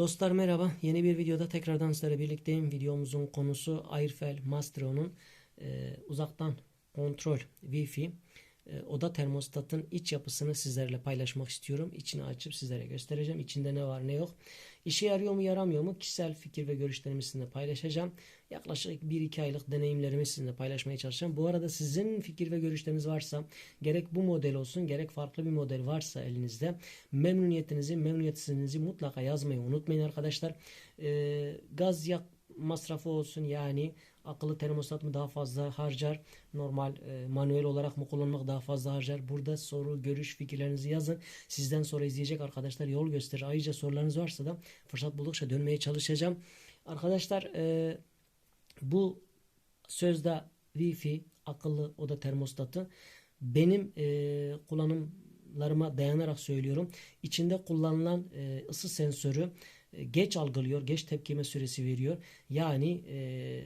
Dostlar merhaba. Yeni bir videoda tekrardan sizlerle birlikteyim. Videomuzun konusu Airfel Mastro'nun e, uzaktan kontrol Wi-Fi e, oda termostatın iç yapısını sizlerle paylaşmak istiyorum. İçini açıp sizlere göstereceğim. İçinde ne var ne yok. İşe yarıyor mu yaramıyor mu? Kişisel fikir ve görüşlerimi sizinle paylaşacağım. Yaklaşık 1-2 aylık deneyimlerimi sizinle paylaşmaya çalışacağım. Bu arada sizin fikir ve görüşleriniz varsa gerek bu model olsun gerek farklı bir model varsa elinizde memnuniyetinizi memnuniyetsizliğinizi mutlaka yazmayı unutmayın arkadaşlar. Ee, gaz yak masrafı olsun yani akıllı termostat mı daha fazla harcar normal e, manuel olarak mı kullanmak daha fazla harcar burada soru görüş fikirlerinizi yazın sizden sonra izleyecek arkadaşlar yol gösterir ayrıca sorularınız varsa da fırsat buldukça dönmeye çalışacağım arkadaşlar e, bu sözde Wi-Fi akıllı oda termostatı benim e, kullanımlarıma dayanarak söylüyorum. İçinde kullanılan e, ısı sensörü e, geç algılıyor, geç tepkime süresi veriyor. Yani e,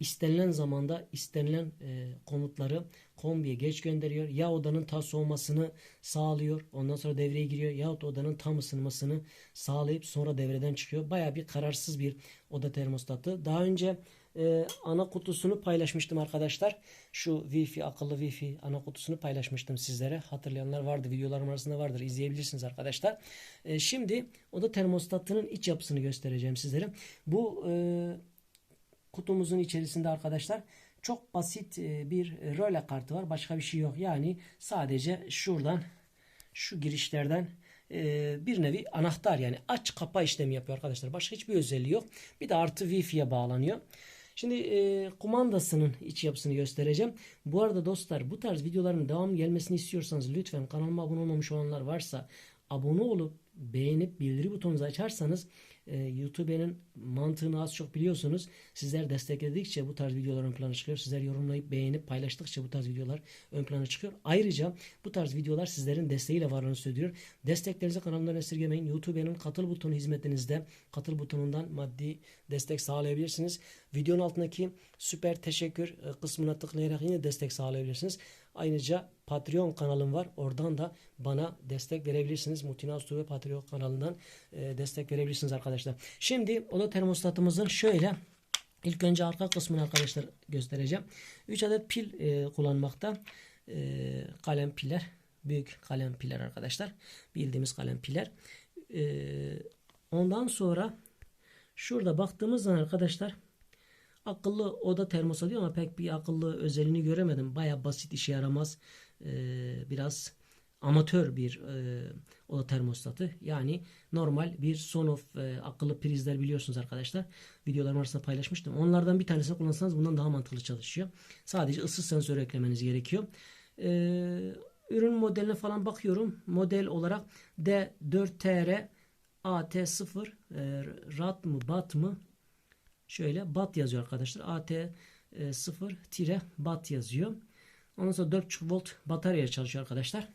istenilen zamanda istenilen e, komutları kombiye geç gönderiyor. Ya odanın ta soğumasını sağlıyor. Ondan sonra devreye giriyor. Yahut odanın tam ısınmasını sağlayıp sonra devreden çıkıyor. Baya bir kararsız bir oda termostatı. Daha önce e, ana kutusunu paylaşmıştım arkadaşlar. Şu Wi-Fi akıllı Wi-Fi ana kutusunu paylaşmıştım sizlere. Hatırlayanlar vardı. Videolarım arasında vardır. İzleyebilirsiniz arkadaşlar. E, şimdi oda termostatının iç yapısını göstereceğim sizlere. Bu e, kutumuzun içerisinde arkadaşlar çok basit e, bir röle kartı var. Başka bir şey yok. Yani sadece şuradan şu girişlerden e, bir nevi anahtar yani aç kapa işlemi yapıyor arkadaşlar. Başka hiçbir özelliği yok. Bir de artı Wi-Fi'ye bağlanıyor. Şimdi e, kumandasının iç yapısını göstereceğim. Bu arada dostlar bu tarz videoların devam gelmesini istiyorsanız lütfen kanalıma abone olmamış olanlar varsa abone olup beğenip bildiri butonunuzu açarsanız e, YouTube'nin mantığını az çok biliyorsunuz. Sizler destekledikçe bu tarz videolar ön plana çıkıyor. Sizler yorumlayıp beğenip paylaştıkça bu tarz videolar ön plana çıkıyor. Ayrıca bu tarz videolar sizlerin desteğiyle varlığını söylüyor. Desteklerinizi kanalımdan esirgemeyin. YouTube'nin katıl butonu hizmetinizde katıl butonundan maddi destek sağlayabilirsiniz. Videonun altındaki süper teşekkür e, kısmına tıklayarak yine destek sağlayabilirsiniz. Ayrıca Patreon kanalım var. Oradan da bana destek verebilirsiniz. Mutina Ustu ve Patreon kanalından e, destek verebilirsiniz arkadaşlar. Şimdi oda termostatımızın şöyle ilk önce arka kısmını arkadaşlar göstereceğim. 3 adet pil e, kullanmakta. E, kalem piller. Büyük kalem piller arkadaşlar. Bildiğimiz kalem piller. Ondan sonra şurada baktığımız zaman arkadaşlar akıllı oda termostatı diyor ama pek bir akıllı özelliğini göremedim. Baya basit işe yaramaz. Ee, biraz amatör bir e, oda termostatı. Yani normal bir Sonoff e, akıllı prizler biliyorsunuz arkadaşlar. Videolarım arasında paylaşmıştım. Onlardan bir tanesini kullansanız bundan daha mantıklı çalışıyor. Sadece ısı sensörü eklemeniz gerekiyor. Ee, ürün modeline falan bakıyorum. Model olarak D4TR AT0 e, RAT mı BAT mı Şöyle bat yazıyor arkadaşlar. AT0 tire bat yazıyor. Ondan sonra 4.5 volt bataryaya çalışıyor arkadaşlar.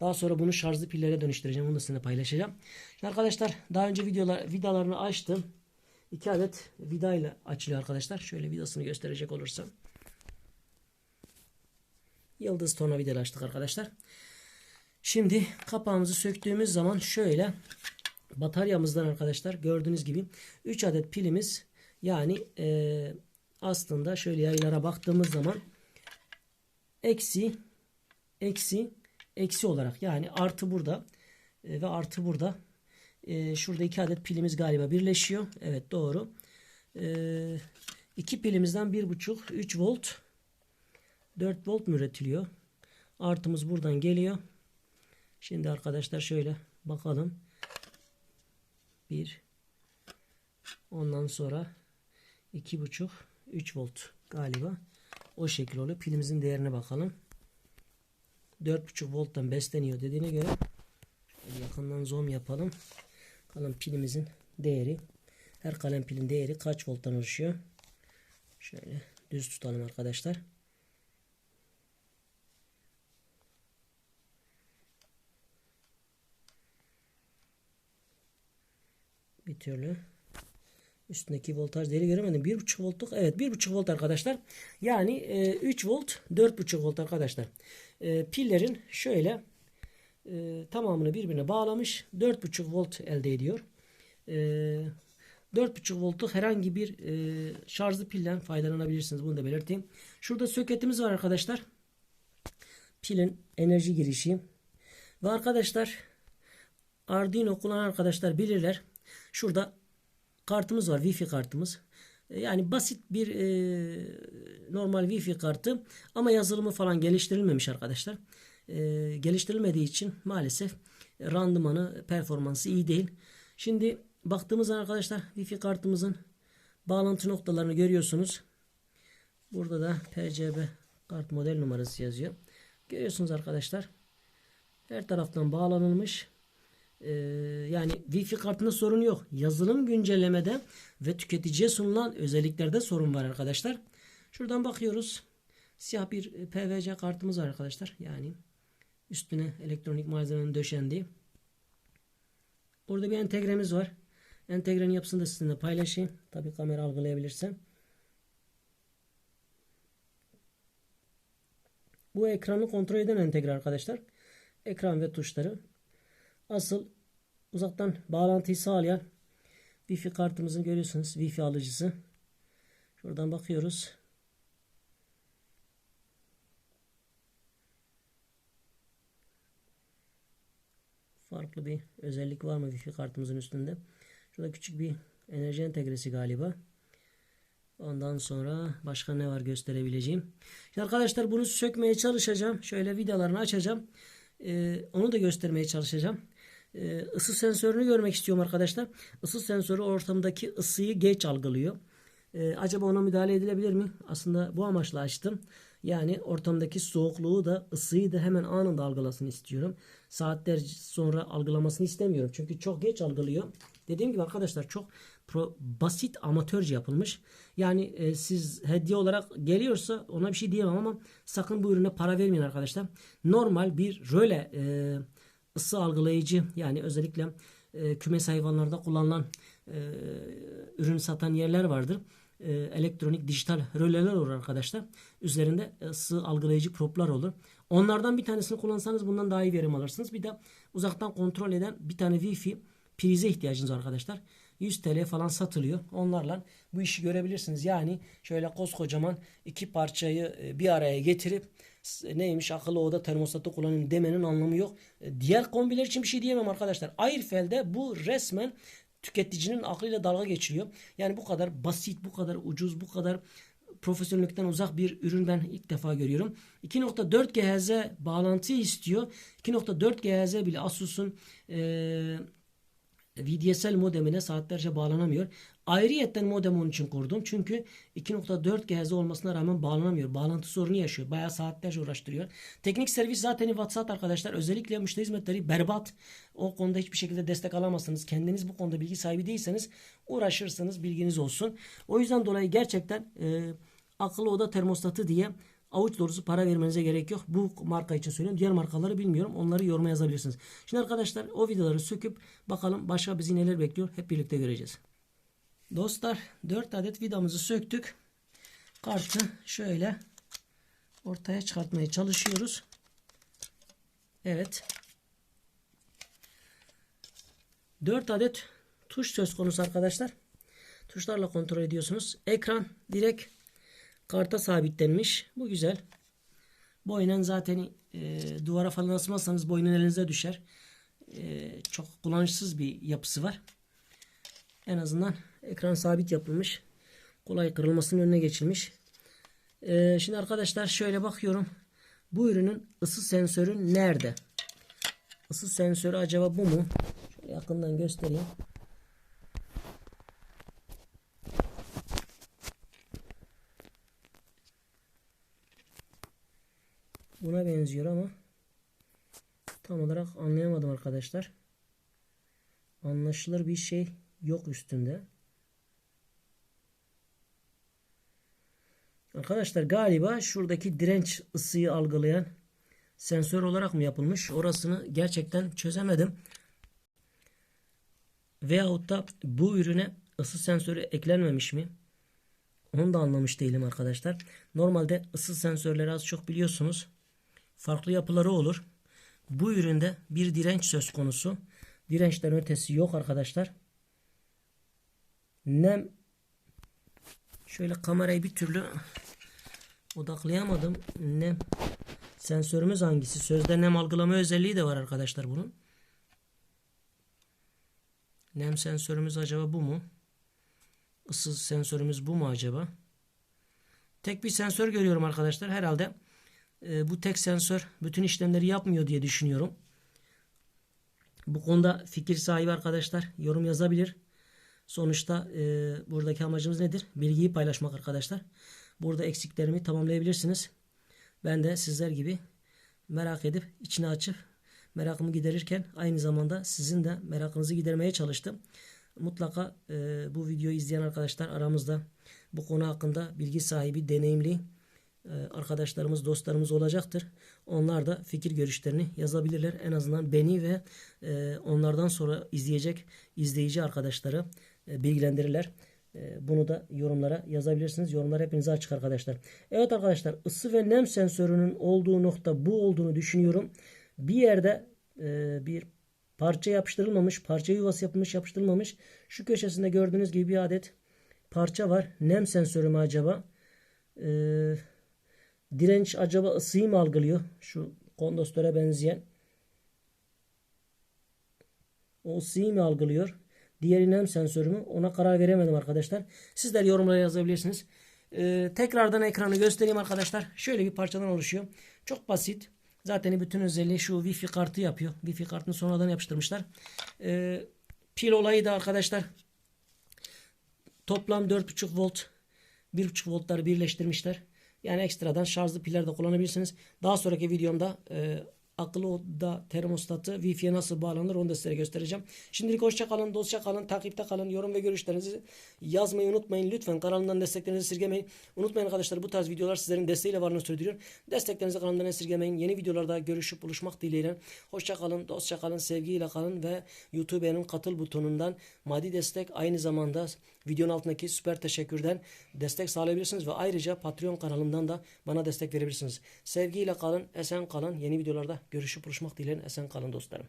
Daha sonra bunu şarjlı pillere dönüştüreceğim. Bunu da sizinle paylaşacağım. Şimdi arkadaşlar daha önce videolar, vidalarını açtım. 2 adet vida ile açılıyor arkadaşlar. Şöyle vidasını gösterecek olursam. Yıldız tornavida açtık arkadaşlar. Şimdi kapağımızı söktüğümüz zaman şöyle bataryamızdan arkadaşlar gördüğünüz gibi 3 adet pilimiz yani e, aslında şöyle yaylara baktığımız zaman eksi eksi eksi olarak yani artı burada e, ve artı burada e, şurada iki adet pilimiz galiba birleşiyor. Evet doğru. E, iki pilimizden bir buçuk 3 volt 4 volt mu üretiliyor? Artımız buradan geliyor. Şimdi arkadaşlar şöyle bakalım. Bir ondan sonra 2.5 3 volt galiba. O şekil oluyor. Pilimizin değerine bakalım. 4.5 volttan besleniyor dediğine göre yakından zoom yapalım. Bakalım pilimizin değeri her kalem pilin değeri kaç volttan oluşuyor? Şöyle düz tutalım arkadaşlar. Bir türlü Üstündeki voltaj değeri göremedim. 1.5 voltluk. Evet 1.5 volt arkadaşlar. Yani e, 3 volt 4.5 volt arkadaşlar. E, pillerin şöyle e, tamamını birbirine bağlamış. 4.5 volt elde ediyor. e, 4.5 voltluk herhangi bir e, şarjlı pilden faydalanabilirsiniz. Bunu da belirteyim. Şurada soketimiz var arkadaşlar. Pilin enerji girişi. Ve arkadaşlar Arduino kullanan arkadaşlar bilirler. Şurada kartımız var. Wi-Fi kartımız. E, Yani basit bir e, normal Wi-Fi kartı ama yazılımı falan geliştirilmemiş arkadaşlar. E, geliştirilmediği için maalesef randımanı, performansı iyi değil. Şimdi baktığımız arkadaşlar Wi-Fi kartımızın bağlantı noktalarını görüyorsunuz. Burada da PCB kart model numarası yazıyor. Görüyorsunuz arkadaşlar. Her taraftan bağlanılmış. Ee, yani Wi-Fi kartında sorun yok. Yazılım güncellemede ve tüketiciye sunulan özelliklerde sorun var arkadaşlar. Şuradan bakıyoruz. Siyah bir PVC kartımız var arkadaşlar. Yani üstüne elektronik malzemenin döşendiği. Burada bir entegremiz var. Entegrenin yapısını da sizinle paylaşayım. Tabi kamera algılayabilirsem. Bu ekranı kontrol eden entegre arkadaşlar. Ekran ve tuşları. Asıl uzaktan bağlantıyı sağlayan Wi-Fi kartımızı görüyorsunuz. Wi-Fi alıcısı. Şuradan bakıyoruz. Farklı bir özellik var mı Wi-Fi kartımızın üstünde? Şurada küçük bir enerji entegresi galiba. Ondan sonra başka ne var gösterebileceğim. Şimdi arkadaşlar bunu sökmeye çalışacağım. Şöyle vidalarını açacağım. Ee, onu da göstermeye çalışacağım. Ee, ısı sensörünü görmek istiyorum arkadaşlar. Isı sensörü ortamdaki ısıyı geç algılıyor. Ee, acaba ona müdahale edilebilir mi? Aslında bu amaçla açtım. Yani ortamdaki soğukluğu da ısıyı da hemen anında algılasın istiyorum. Saatler sonra algılamasını istemiyorum. Çünkü çok geç algılıyor. Dediğim gibi arkadaşlar çok pro, basit amatörce yapılmış. Yani e, siz hediye olarak geliyorsa ona bir şey diyemem ama sakın bu ürüne para vermeyin arkadaşlar. Normal bir röle e, ısı algılayıcı yani özellikle e, kümes hayvanlarda kullanılan e, ürün satan yerler vardır. E, elektronik dijital röleler olur arkadaşlar. Üzerinde ısı algılayıcı proplar olur. Onlardan bir tanesini kullansanız bundan daha iyi verim alırsınız. Bir de uzaktan kontrol eden bir tane Wi-Fi prize ihtiyacınız var arkadaşlar. 100 TL falan satılıyor. Onlarla bu işi görebilirsiniz. Yani şöyle koskocaman iki parçayı e, bir araya getirip neymiş akıllı oda termostatı kullanın demenin anlamı yok. E, diğer kombiler için bir şey diyemem arkadaşlar. Airfel'de bu resmen tüketicinin aklıyla dalga geçiliyor. Yani bu kadar basit, bu kadar ucuz, bu kadar profesyonellikten uzak bir ürün ben ilk defa görüyorum. 2.4 GHz bağlantı istiyor. 2.4 GHz bile Asus'un e, VDSL modemine saatlerce bağlanamıyor. Ayrıyetten modem onun için kurdum. Çünkü 2.4 GHz olmasına rağmen bağlanamıyor. Bağlantı sorunu yaşıyor. Bayağı saatlerce uğraştırıyor. Teknik servis zaten WhatsApp arkadaşlar. Özellikle müşteri hizmetleri berbat. O konuda hiçbir şekilde destek alamazsınız. Kendiniz bu konuda bilgi sahibi değilseniz uğraşırsınız. Bilginiz olsun. O yüzden dolayı gerçekten e, akıllı oda termostatı diye avuç dolusu para vermenize gerek yok. Bu marka için söylüyorum. Diğer markaları bilmiyorum. Onları yoruma yazabilirsiniz. Şimdi arkadaşlar o videoları söküp bakalım başka bizi neler bekliyor. Hep birlikte göreceğiz. Dostlar 4 adet vidamızı söktük. Kartı şöyle ortaya çıkartmaya çalışıyoruz. Evet. 4 adet tuş söz konusu arkadaşlar. Tuşlarla kontrol ediyorsunuz. Ekran direkt karta sabitlenmiş. Bu güzel. Boynen zaten e, duvara falan asmazsanız boynun elinize düşer. E, çok kullanışsız bir yapısı var. En azından ekran sabit yapılmış. Kolay kırılmasının önüne geçilmiş. E, şimdi arkadaşlar şöyle bakıyorum. Bu ürünün ısı sensörü nerede? Isı sensörü acaba bu mu? Şöyle yakından göstereyim. Buna benziyor ama tam olarak anlayamadım arkadaşlar. Anlaşılır bir şey yok üstünde. Arkadaşlar galiba şuradaki direnç ısıyı algılayan sensör olarak mı yapılmış? Orasını gerçekten çözemedim. Veyahut da bu ürüne ısı sensörü eklenmemiş mi? Onu da anlamış değilim arkadaşlar. Normalde ısı sensörleri az çok biliyorsunuz. Farklı yapıları olur. Bu üründe bir direnç söz konusu. Dirençten ötesi yok arkadaşlar. Nem şöyle kamerayı bir türlü odaklayamadım. Nem sensörümüz hangisi? Sözde nem algılama özelliği de var arkadaşlar bunun. Nem sensörümüz acaba bu mu? Isı sensörümüz bu mu acaba? Tek bir sensör görüyorum arkadaşlar. Herhalde e, bu tek sensör bütün işlemleri yapmıyor diye düşünüyorum. Bu konuda fikir sahibi arkadaşlar yorum yazabilir. Sonuçta e, buradaki amacımız nedir? Bilgiyi paylaşmak arkadaşlar. Burada eksiklerimi tamamlayabilirsiniz. Ben de sizler gibi merak edip içine açıp merakımı giderirken aynı zamanda sizin de merakınızı gidermeye çalıştım. Mutlaka e, bu videoyu izleyen arkadaşlar aramızda bu konu hakkında bilgi sahibi, deneyimli e, arkadaşlarımız, dostlarımız olacaktır. Onlar da fikir görüşlerini yazabilirler. En azından beni ve e, onlardan sonra izleyecek izleyici arkadaşları bilgilendirirler. E, Bunu da yorumlara yazabilirsiniz. Yorumlar hepinize açık arkadaşlar. Evet arkadaşlar ısı ve nem sensörünün olduğu nokta bu olduğunu düşünüyorum. Bir yerde e, bir parça yapıştırılmamış, parça yuvası yapılmış yapıştırılmamış. Şu köşesinde gördüğünüz gibi bir adet parça var. Nem sensörü mü acaba? Direnç acaba ısıyı mı algılıyor? Şu kondensöre benzeyen. O ısıyı mı algılıyor? Diğeri nem sensörü mü? Ona karar veremedim arkadaşlar. Sizler yorumlara yazabilirsiniz. Ee, tekrardan ekranı göstereyim arkadaşlar. Şöyle bir parçadan oluşuyor. Çok basit. Zaten bütün özelliği şu Wi-Fi kartı yapıyor. Wi-Fi kartını sonradan yapıştırmışlar. Ee, pil olayı da arkadaşlar toplam 4.5 volt 1.5 voltları birleştirmişler. Yani ekstradan şarjlı piller de kullanabilirsiniz. Daha sonraki videomda e, akıllı oda termostatı Wi-Fi'ye nasıl bağlanır onu da size göstereceğim. Şimdilik hoşça kalın, dostça kalın, takipte kalın. Yorum ve görüşlerinizi yazmayı unutmayın. Lütfen kanalımdan desteklerinizi esirgemeyin. Unutmayın arkadaşlar bu tarz videolar sizlerin desteğiyle varlığını sürdürüyor. Desteklerinizi kanalımdan esirgemeyin. Yeni videolarda görüşüp buluşmak dileğiyle. Hoşça kalın, dostça kalın, sevgiyle kalın ve YouTube'un katıl butonundan maddi destek aynı zamanda videonun altındaki süper teşekkürden destek sağlayabilirsiniz ve ayrıca Patreon kanalımdan da bana destek verebilirsiniz. Sevgiyle kalın, esen kalın. Yeni videolarda görüşüp buluşmak dileğiyle esen kalın dostlarım.